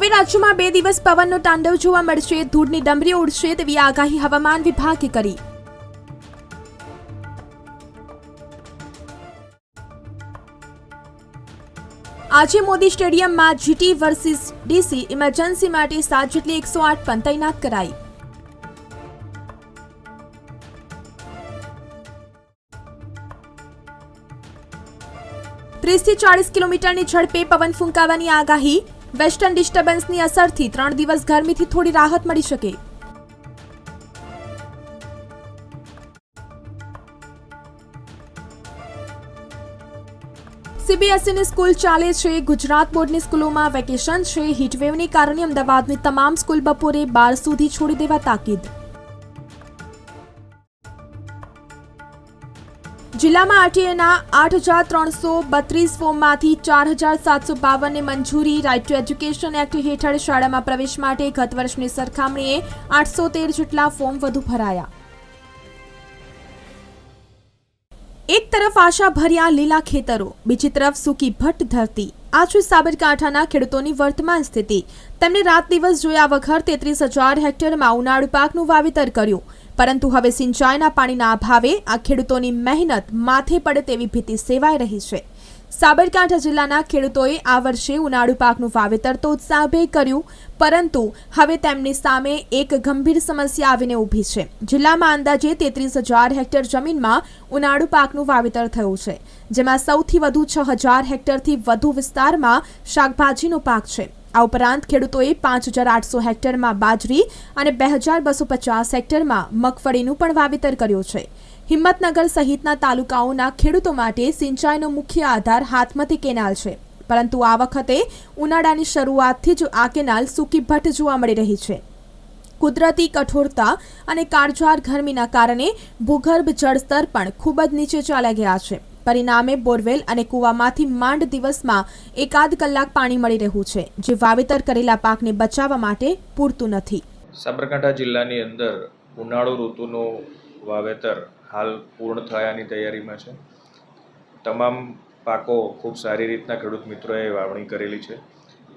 હવે રાજ્યમાં બે દિવસ પવનનો તાંડવ જોવા મળશે. ધૂળની ડમરી ઉડશે તેવી આગાહી હવામાન વિભાગે કરી. આજે મોદી સ્ટેડિયમમાં જીટી વર્સિસ ડીસી ઇમરજન્સી માટે સાત જેટલી એકસો આઠ પણ તૈનાત કરાઈ. ત્રીસથી ચાળીસ કિલોમીટરની ઝડપે પવન ફૂંકાવાની આગાહી વેસ્ટર્ન ડિસ્ટર્બન્સની અસરથી ત્રણ દિવસ ગરમીથી થોડી રાહત મળી શકે. સીબીએસઈની સ્કૂલ ચાલે છે. ગુજરાત બોર્ડની સ્કૂલોમાં વેકેશન છે. હીટવેવને કારણે અમદાવાદની તમામ સ્કૂલ બપોરે બાર સુધી છોડી દેવા તાકીદ. જિલ્લામાં આરટીએના આઠ હજાર ત્રણસો બત્રીસ ફોર્મમાંથી ચાર હજાર સાતસો બાવનને મંજૂરી. રાઇટ ટુ એજ્યુકેશન એક્ટ હેઠળ શાળામાં પ્રવેશ માટે ગત વર્ષની સરખામણીએ આઠસો તેર જેટલા ફોર્મ વધુ ભરાયા. એક તરફ આશા ભર્યા લીલા ખેતરો, બીજી તરફ સૂકી ભટ્ટ ધરતી. આ છે સાબરકાંઠાના ખેડૂતોની વર્તમાન સ્થિતિ. તેમણે રાત દિવસ જોયા વગર તેત્રીસ હજાર હેક્ટરમાં ઉનાળુ પાકનું વાવેતર કર્યું. પરંતુ હવે સિંચાઈના પાણીના અભાવે આ ખેડૂતોની મહેનત માથે પડે તેવી ભીતિ સેવાઈ રહી છે. સાબરકાંઠા જિલ્લાના ખેડૂતોએ આ વર્ષે ઉનાળુ પાકનું વાવેતર તો ઉત્સાહભેર કર્યું, પરંતુ હવે તેમની સામે એક ગંભીર સમસ્યા આવીને ઊભી છે. જિલ્લામાં અંદાજે તેત્રીસ હજાર હેક્ટર જમીનમાં ઉનાળુ પાકનું વાવેતર થયું છે, જેમાં સૌથી વધુ છ હજાર હેક્ટરથી વધુ વિસ્તારમાં શાકભાજીનો પાક છે. આ ઉપરાંત ખેડૂતોએ પાંચ હજાર આઠસો હેક્ટરમાં બાજરી અને બે હજાર બસો પચાસ હેક્ટરમાં મગફળીનું પણ વાવેતર કર્યું છે. હિંમતનગર સહિતના તાલુકાઓના ખેડૂતો માટે સિંચાઈનો મુખ્ય આધાર હાથમતી કેનાલ છે. પરંતુ આ વખતે ઉનાળાની શરૂઆતથી જ આ કેનાલ સૂકી ભટ્ટ જોવા મળી રહી છે. કુદરતી કઠોરતા અને કાળઝાળ ગરમીના કારણે ભૂગર્ભ જળસ્તર પણ ખૂબ જ નીચે ચાલ્યા ગયા છે. પરિણામે બોરવેલ અને કૂવામાંથી માંડ દિવસમાં એકાદ કલાક પાણી મળી રહ્યું છે, જે વાવેતર કરેલા પાકને બચાવવા માટે પૂરતું નથી. સાબરકાંઠા જિલ્લાની અંદર ઉનાળુ ઋતુનું વાવેતર હાલ પૂર્ણ થયાની તૈયારીમાં છે. તમામ પાકો ખૂબ સારી રીતના ખેડૂત મિત્રોએ વાવણી કરેલી છે.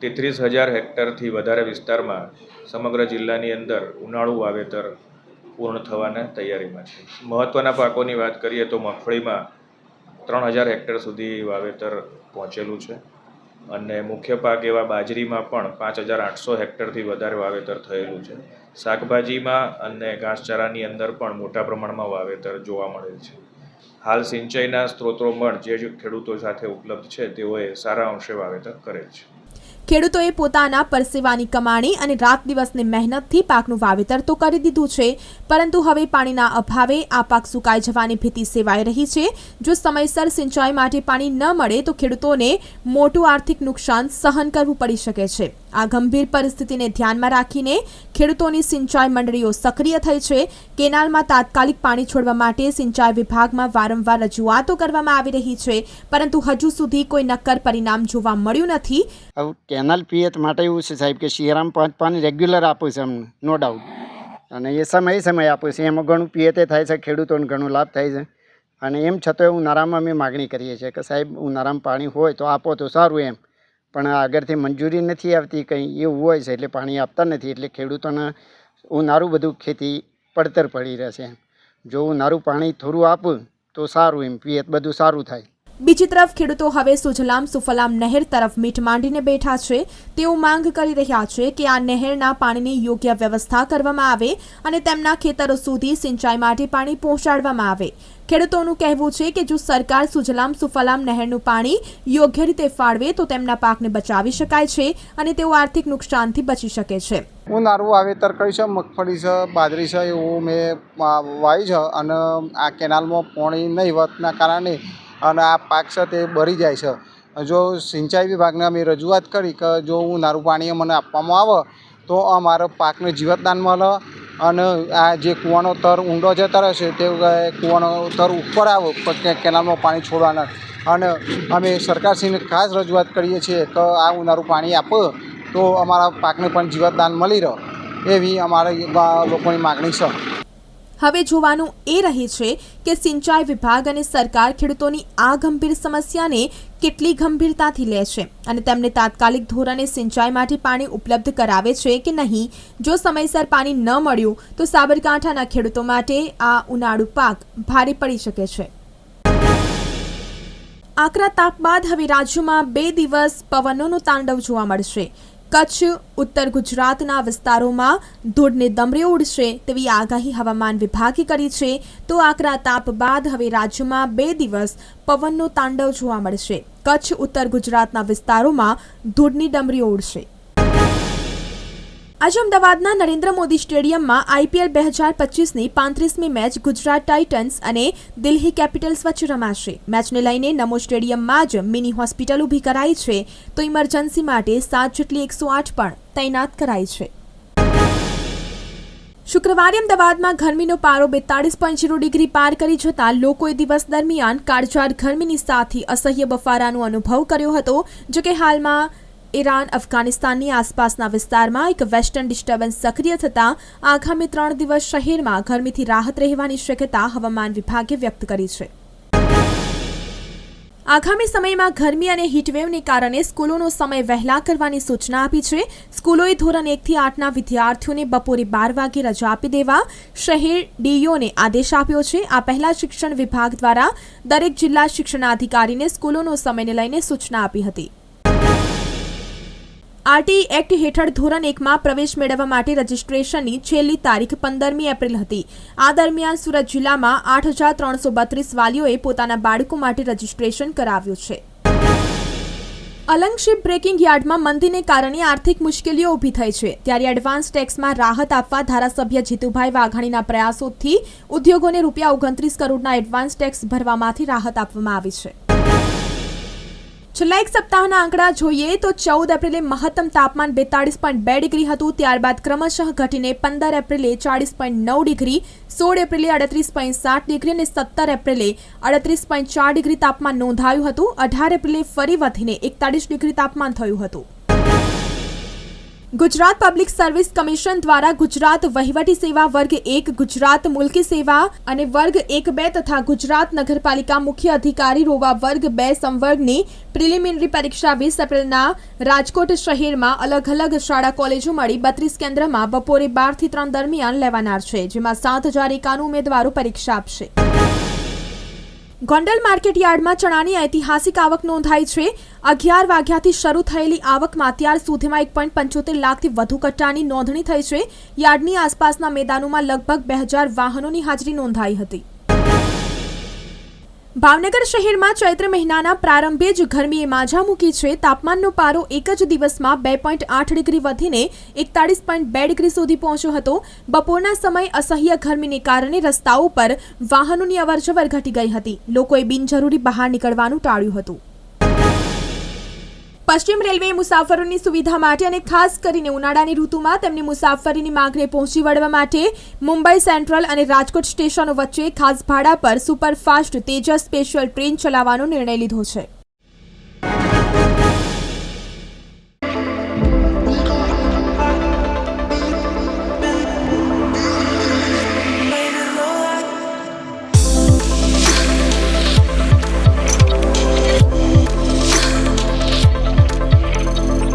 તેત્રીસ હજાર હેક્ટરથી વધારે વિસ્તારમાં સમગ્ર જિલ્લાની અંદર ઉનાળુ વાવેતર પૂર્ણ થવાના તૈયારીમાં છે. મહત્ત્વના પાકોની વાત કરીએ તો મગફળીમાં ત્રણ હજાર હેક્ટર સુધી વાવેતર પહોંચેલું છે અને મુખ્ય પાક એવા બાજરીમાં પણ પાંચ હજાર આઠસો હેક્ટરથી વધારે વાવેતર થયેલું છે. શાકભાજીમાં અને ઘાસચારાની અંદર પણ મોટા પ્રમાણમાં વાવેતર જોવા મળે છે. હાલ સિંચાઈના સ્ત્રોતો પણ જે ખેડૂતો સાથે ઉપલબ્ધ છે, તેઓએ સારા અંશે વાવેતર કરેલ છે. ખેડૂતોએ પોતાના પરસેવાની કમાણી અને રાત દિવસની મહેનતથી પાકનું વાવેતર તો કરી દીધું છે, પરંતુ હવે પાણીના અભાવે આ પાક સુકાઈ જવાની ભીતિ સેવાઈ રહી છે. જો સમયસર સિંચાઈ માટે પાણી ન મળે તો ખેડૂતોને મોટું આર્થિક નુકસાન સહન કરવું પડી શકે છે. આ ગંભીર પરિસ્થિતિને ધ્યાનમાં રાખીને ખેડૂતોની સિંચાઈ મંડળીઓ સક્રિય થઈ છે. કેનાલમાં તાત્કાલિક પાણી છોડવા માટે સિંચાઈ વિભાગમાં વારંવાર રજૂઆતો કરવામાં આવી રહી છે, પરંતુ હજુ સુધી કોઈ નક્કર પરિણામ જોવા મળ્યું નથી. કેનાલ પિયત માટે એવું છે સાહેબ કે શિયાળામાં પાંચ પાણી રેગ્યુલર આપે છે અમને, નો ડાઉટ અને એ સમય સમય આપે છે. એમાં ઘણું પિયતે થાય છે, ખેડૂતોને ઘણો લાભ થાય છે. અને એમ છતાં ઉનાળામાં અમે માગણી કરીએ છીએ કે સાહેબ ઉનાળામાં પાણી હોય તો આપો તો સારું એમ. પણ આગળથી મંજૂરી નથી આવતી, કંઈ એવું હોય છે, એટલે પાણી આપતા નથી, એટલે ખેડૂતોને ઉનાળું બધું ખેતી પડતર પડી રહેશે. જો ઉનાળું પાણી થોડું આપું તો સારું એમ, પિયત બધું સારું થાય. બીજી તરફ ખેડૂતો હવે સુજલામ સુફલામ નહેર તરફ મીટ માંડીને બેઠા છે. તેઓ માંગ કરી રહ્યા છે કે આ નહેરના પાણીની યોગ્ય વ્યવસ્થા કરવામાં આવે અને તેમના ખેતરો સુધી સિંચાઈ માટે પાણી પહોંચાડવામાં આવે. ખેડૂતોનું કહેવું છે કે જો સરકાર સુજલામ સુફલામ નહેરનું પાણી યોગ્ય રીતે ફાળવે તો તેમના પાકને બચાવી શકાય છે અને તેઓ આર્થિક નુકસાનથી બચી શકે છે. હું નારું વાવેતર કર્યું છે મગફળી છે, બાજરી છે એવું મેં વાવી છે અને આ કેનાલમાં પાણી નહીં વધના કારણે અને આ પાક છે તે બળી જાય છે. જો સિંચાઈ વિભાગને અમે રજૂઆત કરી કે જો હું નારું પાણી મને આપવામાં આવે, તો અમારો પાકને જીવતદાન મળે અને આ જે કૂવાનો તર ઊંડો જતો રહેશે તે કૂવાનો તર ઉપર આવે કેનાલમાં પાણી છોડવાના અને અમે સરકારશ્રીને ખાસ રજૂઆત કરીએ છીએ કે આ ઉનાળું પાણી આપો, તો અમારા પાકને પણ જીવતદાન મળી રહે, એવી અમારી લોકોની માગણી છે. હવે જોવાનું એ રહે છે કે સિંચાઈ વિભાગ અને સરકાર ખેડૂતોની આ ગંભીર સમસ્યાને કેટલી ગંભીરતાથી લે છે અને તેમને તાત્કાલિક ધોરણે સિંચાઈ માટે પાણી ઉપલબ્ધ કરાવે છે કે નહીં? જો સમયસર પાણી ન મળ્યું, તો સાબરકાંઠાના ખેડૂતો માટે આ ઉનાળુ પાક ભારે પડી શકે છે. આકરા તાપ બાદ હવે રાજ્યમાં બે દિવસ પવનોનું તાંડવ જોવા મળશે. કચ્છ, ઉત્તર ગુજરાતના વિસ્તારોમાં ધૂળને દમરે ઉડશે તેવી આગાહી હવામાન વિભાગે કરી છે. તો આકરા તાપ બાદ હવે રાજ્યમાં બે દિવસ પવનનો તાંડવ જોવા મળશે. કચ્છ, ઉત્તર ગુજરાતના વિસ્તારોમાં ધૂળની ડમરીઓ ઉડશે. આજે અમદાવાદના નરેન્દ્ર મોદી સ્ટેડિયમમાં આઈપીએલ બે હજાર પચીસની પાંત્રીસમી મેચ ગુજરાત ટાઇટન્સ અને દિલ્હી કેપિટલ્સ વચ્ચે રમાશે. મેચને લઈને નમો સ્ટેડિયમમાં જ મિની હોસ્પિટલ ઊભી કરાઈ છે. તો ઇમરજન્સી માટે સાત જેટલી એકસો આઠ પણ તૈનાત કરાઈ છે. શુક્રવારે અમદાવાદમાં ગરમીનો પારો બેતાળીસ પોઈન્ટ જીરો ડિગ્રી પાર કરી જતાં લોકોએ દિવસ દરમિયાન કાળઝાળ ગરમીની સાથે અસહ્ય બફારાનો અનુભવ કર્યો હતો. જો કે હાલમાં ઈરાન, અફઘાનિસ્તાનની આસપાસના વિસ્તારમાં એક વેસ્ટર્ન ડિસ્ટર્બન્સ સક્રિય થતાં આગામી ત્રણ દિવસ શહેરમાં ગરમીથી રાહત રહેવાની શક્યતા હવામાન વિભાગે વ્યક્ત કરી છે. આગામી સમયમાં ગરમી અને હીટવેવને કારણે સ્કૂલોનો સમય વહેલા કરવાની સૂચના આપી છે. સ્કૂલોએ ધોરણ એકથી આઠના વિદ્યાર્થીઓને બપોરે બાર વાગે રજા આપી દેવા શહેર ડીઓને આદેશ આપ્યો છે. આ પહેલા શિક્ષણ વિભાગ દ્વારા દરેક જિલ્લા શિક્ષણાધિકારીને સ્કૂલોનો સમયને લઈને સૂચના આપી હતી. આરટી એક્ટ હેઠળ ધોરણ એકમાં પ્રવેશ મેળવવા માટે રજીસ્ટ્રેશનની છેલ્લી તારીખ પંદરમી એપ્રિલ હતી. આ દરમિયાન સુરત જિલ્લામાં આઠ હજાર ત્રણસો બત્રીસ વાલીઓએ પોતાના બાળકો માટે રજીસ્ટ્રેશન કરાવ્યું છે. અલંગ શિપ બ્રેકિંગ યાર્ડમાં મંદીને કારણે આર્થિક મુશ્કેલીઓ ઊભી થઈ છે. ત્યારે એડવાન્સ ટેક્સમાં રાહત આપવા ધારાસભ્ય જીતુભાઈ વાઘાણીના પ્રયાસોથી ઉદ્યોગોને રૂપિયા ઓગણત્રીસ કરોડના એડવાન્સ ટેક્સ ભરવામાંથી રાહત આપવામાં આવી છે. છેલ્લા એક સપ્તાહના આંકડા જોઈએ તો ચૌદ એપ્રિલે મહત્તમ તાપમાન બેતાળીસ પોઈન્ટ બે ડિગ્રી હતું, ત્યારબાદ ક્રમશઃ ઘટીને પંદર એપ્રિલે ચાળીસ પોઈન્ટ નવ ડિગ્રી, સોળ એપ્રિલે અડત્રીસ પોઈન્ટ સાત ડિગ્રી અને સત્તર એપ્રિલે અડત્રીસ પોઈન્ટ ચાર ડિગ્રી તાપમાન નોંધાયું હતું. અઢાર એપ્રિલે ફરી વધીને એકતાળીસ ડિગ્રી તાપમાન થયું હતું. ગુજરાત પબ્લિક સર્વિસ કમિશન દ્વારા ગુજરાત વહીવટી સેવા વર્ગ એક, ગુજરાત મુલકી સેવા અને વર્ગ એક બે તથા ગુજરાત નગરપાલિકા મુખ્ય અધિકારી રોવા વર્ગ બે સંવર્ગની પ્રિલિમિનરી પરીક્ષા વીસ એપ્રિલના રાજકોટ શહેરમાં અલગ અલગ શાળા કોલેજો મળી બત્રીસ કેન્દ્રમાં બપોરે બારથી ત્રણ દરમિયાન લેવાનાર છે, જેમાં સાત હજાર એકાણું ઉમેદવારો પરીક્ષા આપશે. ગોંડલ માર્કેટ યાર્ડમાં ચણાની ઐતિહાસિક આવક નોંધાઈ છે. અગિયાર વાગ્યાથી શરૂ થયેલી આવકમાં અત્યાર સુધીમાં એક પોઈન્ટ પંચોતેર લાખથી વધુ કટ્ટાની નોંધણી થઈ છે. યાર્ડની આસપાસના મેદાનોમાં લગભગ બે હજાર વાહનોની હાજરી નોંધાઈ હતી. ભાવનગર શહેરમાં ચૈત્ર મહિનાના પ્રારંભે જ ગરમીએ માઝા મૂકી છે. તાપમાનનો પારો એક જ દિવસમાં બે પોઈન્ટ આઠ ડિગ્રી વધીને એકતાળીસ પોઈન્ટ બે ડિગ્રી સુધી પહોંચ્યો હતો. બપોરના સમય અસહ્ય ગરમીને કારણે રસ્તાઓ પર વાહનોની અવરજવર ઘટી ગઈ હતી. લોકોએ બિનજરૂરી બહાર નીકળવાનું ટાળ્યું હતું. પશ્ચિમ રેલવે મુસાફરોની સુવિધા માટે અને ખાસ કરીને ઉનાળાની ઋતુમાં તેમની મુસાફરીની માંગને પહોંચી વળવા માટે મુંબઈ સેન્ટ્રલ અને રાજકોટ સ્ટેશનો વચ્ચે ખાસ ભાડા પર સુપરફાસ્ટ તેજસ સ્પેશિયલ ટ્રેન ચલાવવાનો નિર્ણય લીધો છે.